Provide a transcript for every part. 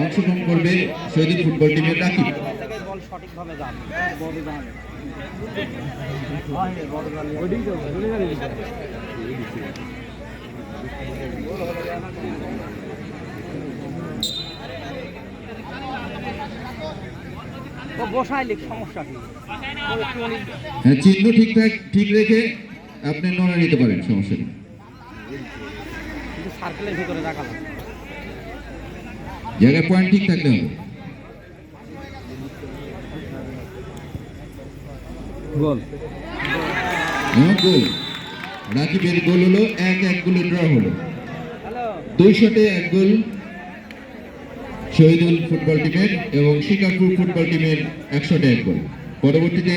অংশগ্রহণ করবে শহীদ ফুটবল টিমের রাকিব। বসাইলে সমস্যা কি ও একটুখানি হ্যাঁ চিহ্ন ঠিকঠাক ঠিক রেখে আপনি নড়া নিতে পারেন, সমস্যা নেই। সার্কেলের ভিতরে রাখা জায়গায় পয়েন্ট ঠিক থাকলে হবে। গোল। গোল। রাকিবের গোল হলো এক এক গোলে ড্র হলো। দুই শটে এক গোল। শহীদুল ফুটবল টিমের এবং শিকারপুর ফুটবল টিমের এক শটে এক গোল। পরবর্তীতে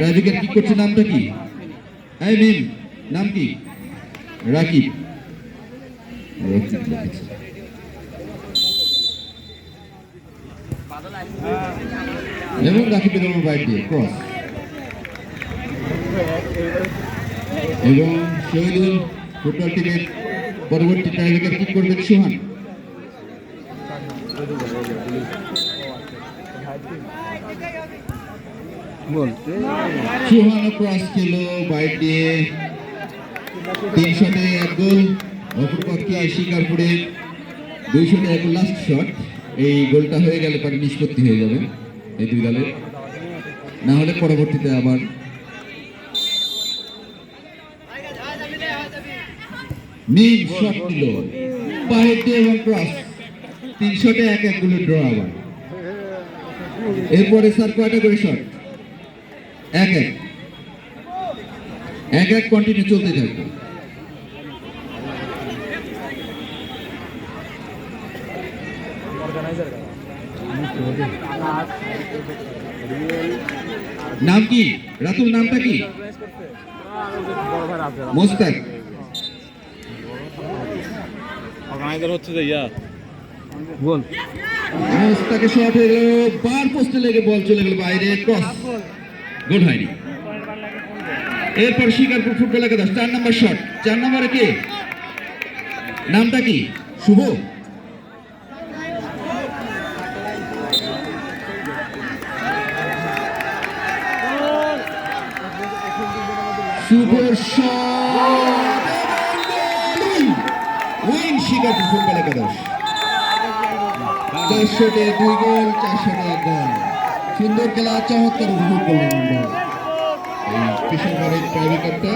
রাজিকের কি করছে নামটা কি? এই মিম নাম কি? রাকিব। রাকিব এবং রাকিবের আমার বাইট দিয়ে ক্রস এবং শহীদুল ফুটবল টিমের পরবর্তী টাইব্রেকার কি করবেন সোহান। সোহান ক্রস খেল বাইট দিয়ে তিন শটে এক গোল। অপরপক্ষে শিকারপুরে দুই শটে এক লাস্ট শট এই গোলটা হয়ে গেলে পরে নিষ্পত্তি হয়ে যাবে এই দুই দলের না হলে পরবর্তীতে আবার মিম শট নিল। দিয়ে এবং ক্রস। তিন শটে এক এক গোলে ড্র আবার। এরপরে স্যার কয়টা করে শট? এক এক। এক এক কন্টিনিউ চলতে থাকবে। নাম কি রাতুল নামটা কি মোস্তাক অর্গানাইজার হচ্ছে যে ইয়া। গোল মোস্তাকে শট হয়ে গেল বার পোস্টে লেগে বল চলে গেল বাইরে ক্রস গোল হয়নি এরপর শিকারপুর ফুটবল একাদশ চার নম্বর শট চার নম্বরে কে নামটা কি শুভ শট উইন শিকারপুর ফুটবল একাদশ? চার শটে দুই গোল, চার শটে এক গোল। সুন্দর খেলা, চমৎকার উপভোগ করলাম আমরা। এই পরবর্তী